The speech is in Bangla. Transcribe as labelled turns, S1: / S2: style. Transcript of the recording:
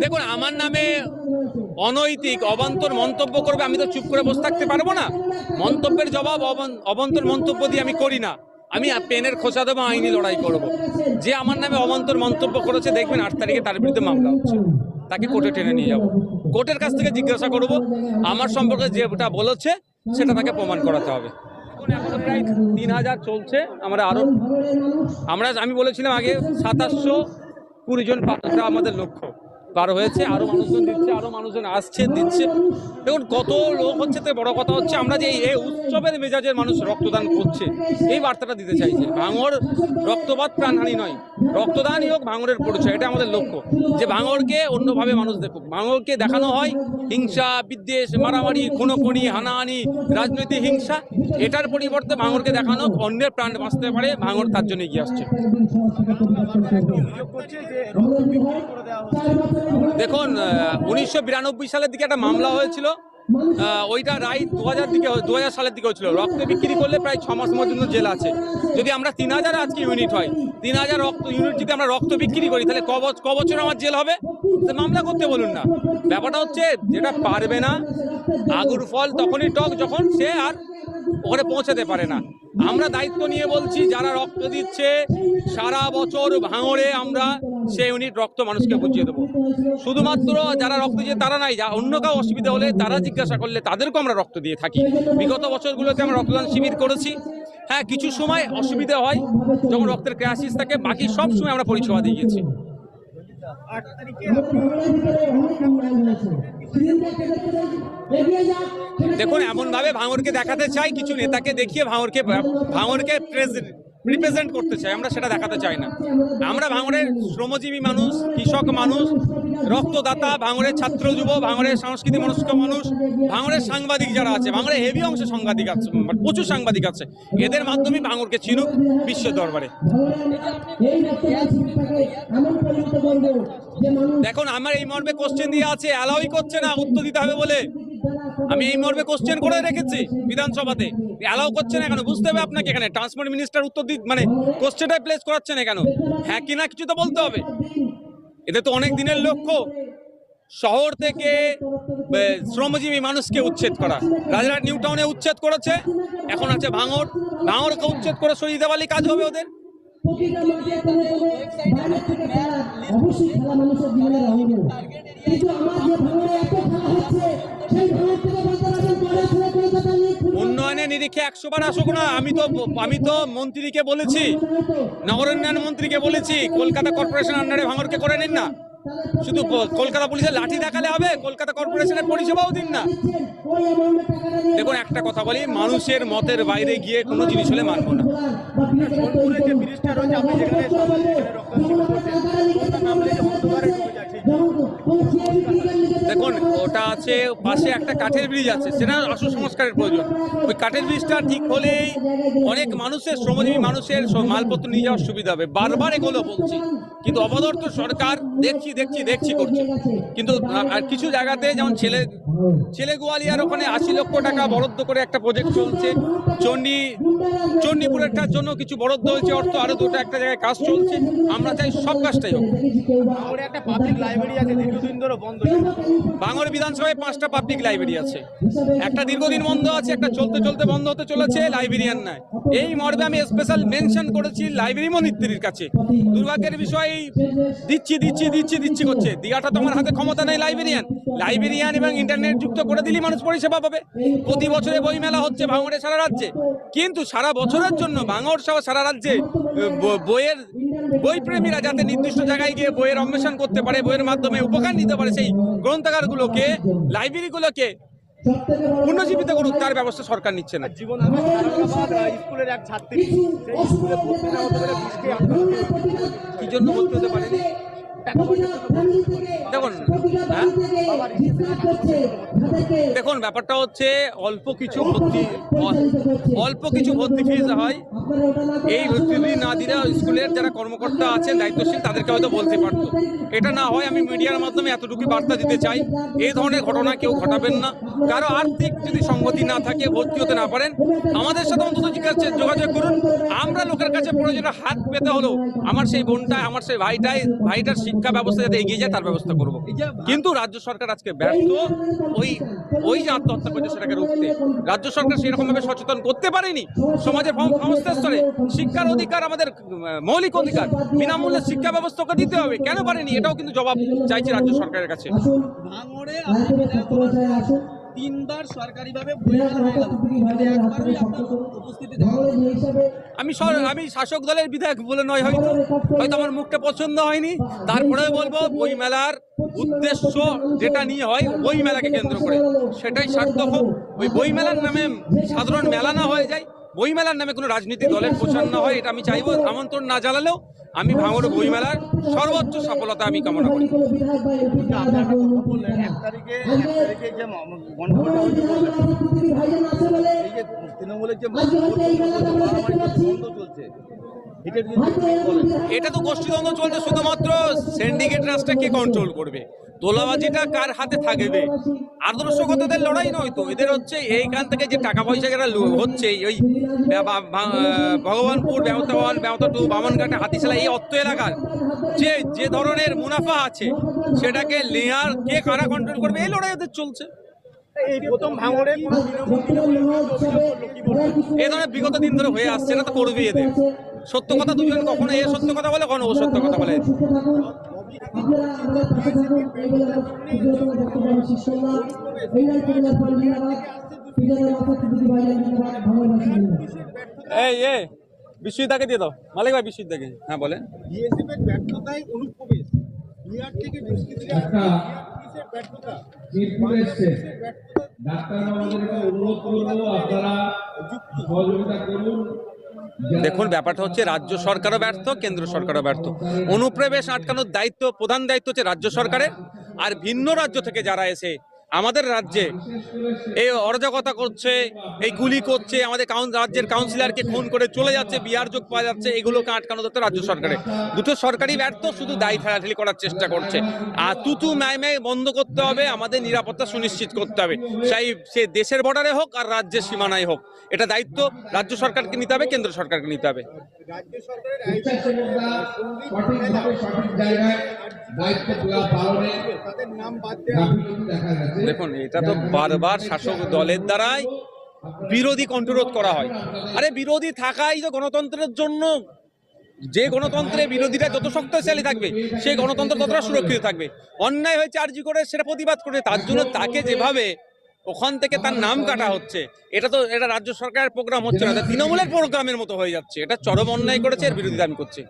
S1: দেখুন, আমার নামে অনৈতিক, অবান্তর মন্তব্য করবে, আমি তো চুপ করে বসে থাকতে পারব না। মন্তব্যের জবাব অবান- অবান্তর মন্তব্য দিয়ে আমি করি না। আমি পেনের খোঁচা দেবো, আইনি লড়াই করব। যে আমার নামে অবান্তর মন্তব্য করেছে, দেখবেন আট তারিখে তার বিরুদ্ধে মামলা হচ্ছে। তাকে কোর্টে টেনে নিয়ে যাব। কোর্টের কাছ থেকে জিজ্ঞাসা করব, আমার সম্পর্কে যেটা বলেছে, সেটা তাকে প্রমাণ করাতে হবে। এখন প্রায় তিন হাজার চলছে, আমরা আরও আমরা আমি বলেছিলাম আগে সাতাশশো কুড়ি জন পাতা আমাদের লক্ষ্য। পার হয়েছে, আরও মানুষজন দিচ্ছে, আরও মানুষজন আসছে, দিচ্ছে। দেখুন, কত লোক হচ্ছে, তো বড় কথা হচ্ছে, আমরা যে এই উৎসবের মেজাজের মানুষ রক্তদান করছে, এই বার্তাটা দিতে চাইছে। ভাঙর রক্তপাত প্রাণহানি নয়, রক্তদানই হোক ভাঙরের পরিচয়, এটা আমাদের লক্ষ্য। যে ভাঙরকে অন্যভাবে মানুষ দেখুক, ভাঙরকে দেখানো হয়, হিংসা, বিদ্বেষ, মারামারি, খুনোখুনি, হানাহানি, রাজনৈতিক হিংসা, এটার পরিবর্তে ভাঙরকে দেখানো অন্যের প্রাণ বাঁচতে পারে, ভাঙর তার জন্য এগিয়ে আসছে। দেখুন উনিশশো বিরানব্বই সালের দিকে একটা মামলা হয়েছিল। ওইটা রায় দু হাজার দিকে, দু হাজার সালের দিকে হয়েছিল। রক্ত বিক্রি করলে প্রায় ছ মাস পর্যন্ত জেল আছে। যদি আমরা তিন হাজার আজকে ইউনিট হয়, তিন হাজার রক্ত ইউনিট যদি আমরা রক্ত বিক্রি করি, তাহলে ক বছ- ক বছর আমার জেল হবে? মামলা করতে বলুন না। ব্যাপারটা হচ্ছে, যেটা পারবে না, আগুর ফল তখনই টক যখন সে আর ওখানে পৌঁছাতে পারে না। আমরা দায়িত্ব নিয়ে বলছি, যারা রক্ত দিচ্ছে, সারা বছর ভাঙড়ে আমরা সেই ইউনিট রক্ত মানুষকে বুঝিয়ে দেবো। শুধুমাত্র যারা রক্ত দিয়ে তারা নাই, যা অন্য কাউ অসুবিধা হলে তারা জিজ্ঞাসা করলে তাদেরকেও আমরা রক্ত দিয়ে থাকি। বিগত বছরগুলোতে আমরা রক্তদান শিবির করেছি। হ্যাঁ কিছু সময় অসুবিধা হয়, যখন রক্তের ক্রাইসিস থাকে, বাকি সব সময় আমরা পরিষেবা দিয়ে গেছি। দেখুন এমনভাবে ভাঙরকে দেখাতে চাই কিছু নেতাকে দেখিয়ে ভাঙরকে ভাঙরকে রিপ্রেজেন্ট করতে চাই, আমরা সেটা দেখাতে চাই না। আমরা ভাঙরের শ্রমজীবী মানুষ, কৃষক মানুষ, রক্তদাতা ভাঙরের ছাত্র যুব ভাঙরের সংস্কৃতি মনস্ক মানুষ ভাঙরের সাংবাদিক যারা আছে ভাঙরের হেভি অংশে সাংবাদিক আছে মানে প্রচুর সাংবাদিক আছে। এদের মাধ্যমে ভাঙরকে চিনুক বিশ্ব দরবারে। দেখুন, আমার এই মর্মে কোশ্চেন দিয়ে আছে অ্যালাউই করছে না, উত্তর দিতে হবে বলে। আমি এই মর্মে কোশ্চেন করে রেখেছি বিধানসভাতে। অ্যালাউ করছে না কেন? বুঝতে হবে আপনাকে এখানে। ট্রান্সপোর্ট মিনিস্টার উত্তর দি মানে কোশ্চেনটা প্লেস করাচ্ছে না কেন? হ্যাঁ কি না কিছু তো বলতে হবে। এটা তো অনেক দিনের লক্ষ্য। শহর থেকে শ্রমজীবী মানুষকে উচ্ছেদ করা। রাজারহাট নিউ টাউনে উচ্ছেদ করেছে। এখন আছে ভাঙর ভাঙরকে উচ্ছেদ করে সরিয়ে দেওয়ালি কাজ হবে ওদের।
S2: অবশ্যই খেলা মানুষের অঙ্গ কিন্তু আমার যে ভাঙড়ে এত খেলা হচ্ছে
S1: নিরিখে একশো বার আসুক না, আমি তো আমি তো মন্ত্রীকে বলেছি নগর উন্নয়ন মন্ত্রীকে বলেছি, কলকাতা কর্পোরেশন আন্ডারে ভাঙরকে করে নিন না। শুধু কলকাতা পুলিশের লাঠি দেখালে হবে, কলকাতা কর্পোরেশনের পরিষেবাও দিন না। দেখুন, একটা কথা বলি, মানুষের মতের বাইরে গিয়ে কোনো জিনিস হলে মানবো না
S2: বা ব্রিজটা তৈরি করুন। যখন কলকাতা লিখে যখন কোনো CID ক্রিকেট লিখে
S1: দেখুন ওটা আছে পাশে একটা কাঠের ব্রিজ আছে সেটা আসল সংস্কারের প্রয়োজন। ওই কাঠের ব্রিজটা ঠিক হলেই অনেক মানুষের শ্রমজীবী মানুষের মালপত্র নিয়ে যাওয়ার সুবিধা হবে। বারবার এগুলো বলছি কিন্তু অপদর্থ সরকার দেখছি দেখছি দেখছি করছে। কিন্তু আর কিছু জায়গাতে যেমন ছেলে ছেলে গোয়ালিয়ার ওখানে আশি লক্ষ টাকা বরাদ্দ করে একটা প্রজেক্ট চলছে। চণ্ডী চণ্ডীপুরেরটার জন্য কিছু বরাদ্দ হয়েছে অর্থ আরও দুটো একটা জায়গায় কাজ চলছে। আমরা চাই সব কাজটাই হোক।
S3: একটা পাবলিক লাইব্রেরি আছে দীর্ঘদিন ধরে বন্ধ।
S1: ভাঙড় বিধানসভায় পাঁচটা পাবলিক লাইব্রেরি আছে। একটা দীর্ঘদিন বন্ধ আছে, একটা চলতে চলতে বন্ধ হতে চলেছে লাইব্রেরিয়ান নাই। এই মর্মে আমি স্পেশাল মেনশন করেছি লাইব্রেরি মন্ত্রীর কাছে। দুর্ভাগ্যের বিষয়, দিচ্ছি দিচ্ছি দিচ্ছি দিচ্ছি করছে। দিয়াটা তোমার হাতে ক্ষমতা নেই লাইব্রেরিয়ান লাইব্রেরিয়ান এবং ইন্টারনেট যুক্ত করে দিলেই মানুষ পরিষেবা পাবে। প্রতি বছরে বই মেলা হচ্ছে ভাঙড়ে সারা রাজ্যে। কিন্তু সারা বছরের জন্য ভাঙড় সহ সারা রাজ্যে বইয়ের বই প্রেমীরা যাতে নির্দিষ্ট জায়গায় গিয়ে বইয়ের অন্বেষণ করতে পারে, বইয়ের মাধ্যমে উপকার নিতে পারে সেই গ্রন্থাগারগুলোকে লাইব্রেরিগুলোকে পুনর্জীবিত করুক তার ব্যবস্থা সরকার নিচ্ছে না।
S3: জীবন স্কুলের এক ছাত্রী
S1: কি জন্য বলতে হতে পারেনি দেখুন হ্যাঁ? দেখুন, ব্যাপারটা হচ্ছে অল্প কিছু ভর্তি অল- অল্প কিছু ভর্তি ফিজ হয়। এই ভর্তি না দিলে স্কুলের যারা কর্মকর্তা আছেন, দায়িত্বশীল, তাদেরকে হয়তো বলতে পারতো। এটা না হয় আমি মিডিয়ার মাধ্যমে এতটুকু বার্তা দিতে চাই। এই ধরনের ঘটনা কেউ ঘটাবেন না। কারও আর্থিক যদি সংগতি না থাকে, ভর্তি হতে না পারেন, আমাদের সাথে অন্তত জিজ্ঞাসা যোগাযোগ করুন। আমরা লোকের কাছে প্রয়োজনে হাত পেতে হলো আমার সেই বোনটা আমার সেই ভাইটাই, ভাইটার শিক্ষা ব্যবস্থা যাতে এগিয়ে যায়, তার ব্যবস্থা করব। কিন্তু রাজ্য সরকার আজকে ব্যর্থ ওই ওই যে আত্মহত্যা করছে সেটাকে রুখতে। রাজ্য সরকার সেরকম ভাবে সচেতন করতে পারেনি। সমাজের সংস্থা স্তরে শিক্ষার অধিকার আমাদের মৌলিক অধিকার। বিনামূল্যে শিক্ষা ব্যবস্থাকে দিতে হবে। কেন পারেনি? এটাও কিন্তু জবাব চাইছে রাজ্য সরকারের কাছে।
S4: তিনবার সরকারিভাবে
S1: আমি আমি শাসক দলের বিধায়ক বলে নয় হয়তো। হয়তো আমার মুখটা পছন্দ হয়নি। তারপরে বলব বই মেলার উদ্দেশ্য যেটা নিয়ে হয় বই মেলাকে কেন্দ্র করে। সেটাই সার্থক হোক। ওই বই মেলার নামে সাধারণ মেলা না হয়ে যায় বই মেলার নামে কোনো রাজনীতি দলের প্রচার না হয় এটা আমি চাইব আমন্ত্রণ না জানালেও আমি ভাঙড় বই মেলার সর্বোচ্চ সফলতা আমি কামনা করি।
S3: তৃণমূলের যে চলছে এটা
S1: তো গোষ্ঠীদ্বন্দ্ব চলছে শুধুমাত্র সিন্ডিকেট রাজটা কে কন্ট্রোল করবে? তোলাবাজিটা কার হাতে থাকবে? আদর্শগতদের লড়াই নয় তো। এদের হচ্ছে এইখান থেকে যে টাকা পয়সা যারা লো- হচ্ছে ওই ভগবানপুর ব্যবতা ওয়ান ব্যবতা টু বামনঘাটে হাতিশালা এই অর্থ এলাকার যে যে ধরনের মুনাফা আছে সেটাকে লেয়ার কে কারা কন্ট্রোল করবে? এই লড়াই ওদের চলছে।
S3: এই প্রথম ভাঙড়ে
S1: এ ধরনের বিগত দিন ধরে হয়ে আসছে এটা তো করবে এদের। সত্য কথা দুজন কখনো এ সত্য কথা বলে কখনো ও সত্য কথা বলে।
S2: এই
S1: এ বিশ্বজিৎদাকে দিয়ে দাও। মালিক ভাই বিশ্বজিৎদাকে। হ্যাঁ বলেন।
S3: ব্যর্থতায় অনুপ্রবেশ বিহার থেকে ব্যর্থতা
S5: অনুরোধ করব আপনারা সহযোগিতা করুন
S1: দেখুন, ব্যাপারটা হচ্ছে রাজ্য সরকারও ব্যর্থ, কেন্দ্র সরকারও ব্যর্থ। অনুপ্রবেশ আটকানোর দায়িত্ব, প্রধান দায়িত্ব হচ্ছে রাজ্য সরকারের, আর ভিন্ন রাজ্য থেকে যারা এসে আমাদের রাজ্যে এই অরাজকতা করছে, এই গুলি করছে, আমাদের রাজ্যের কাউন্সিলরকে খুন করে চলে যাচ্ছে বিহার যোগ পাওয়া যাচ্ছে, এগুলোকে আটকানো দরকার রাজ্য সরকারের। দুটো সরকারি ব্যর্থ, শুধু দায়ী ঠেলাঠেলি করার চেষ্টা করছে। আর তুতু ম্যায় ম্যায় বন্ধ করতে হবে, আমাদের নিরাপত্তা সুনিশ্চিত করতে হবে। সেই, সে দেশের বর্ডারে হোক আর রাজ্যের সীমানায় হোক। এটা দায়িত্ব রাজ্য সরকারকে নিতে হবে, কেন্দ্র সরকারকে নিতে হবে।
S3: রাজ্য সরকারের
S1: দেখুন, এটা তো বারবার শাসক দলের দ্বারাই বিরোধী কণ্ঠরোধ করা হয়। আরে বিরোধী থাকাই তো গণতন্ত্রের জন্য। যে গণতন্ত্রে বিরোধীরা যত শক্তিশালী থাকবে, সেই গণতন্ত্র ততটা সুরক্ষিত থাকবে। অন্যায় হয়েছে আর্জি করে, সেটা প্রতিবাদ করে, তার জন্য তাকে যেভাবে ওখান থেকে তার নাম কাটা হচ্ছে, এটা তো এটা রাজ্য সরকারের প্রোগ্রাম হচ্ছে না তৃণমূলের প্রোগ্রামের মতো হয়ে যাচ্ছে। এটা চরম অন্যায় করেছে, এর বিরোধিতা আমি করছি।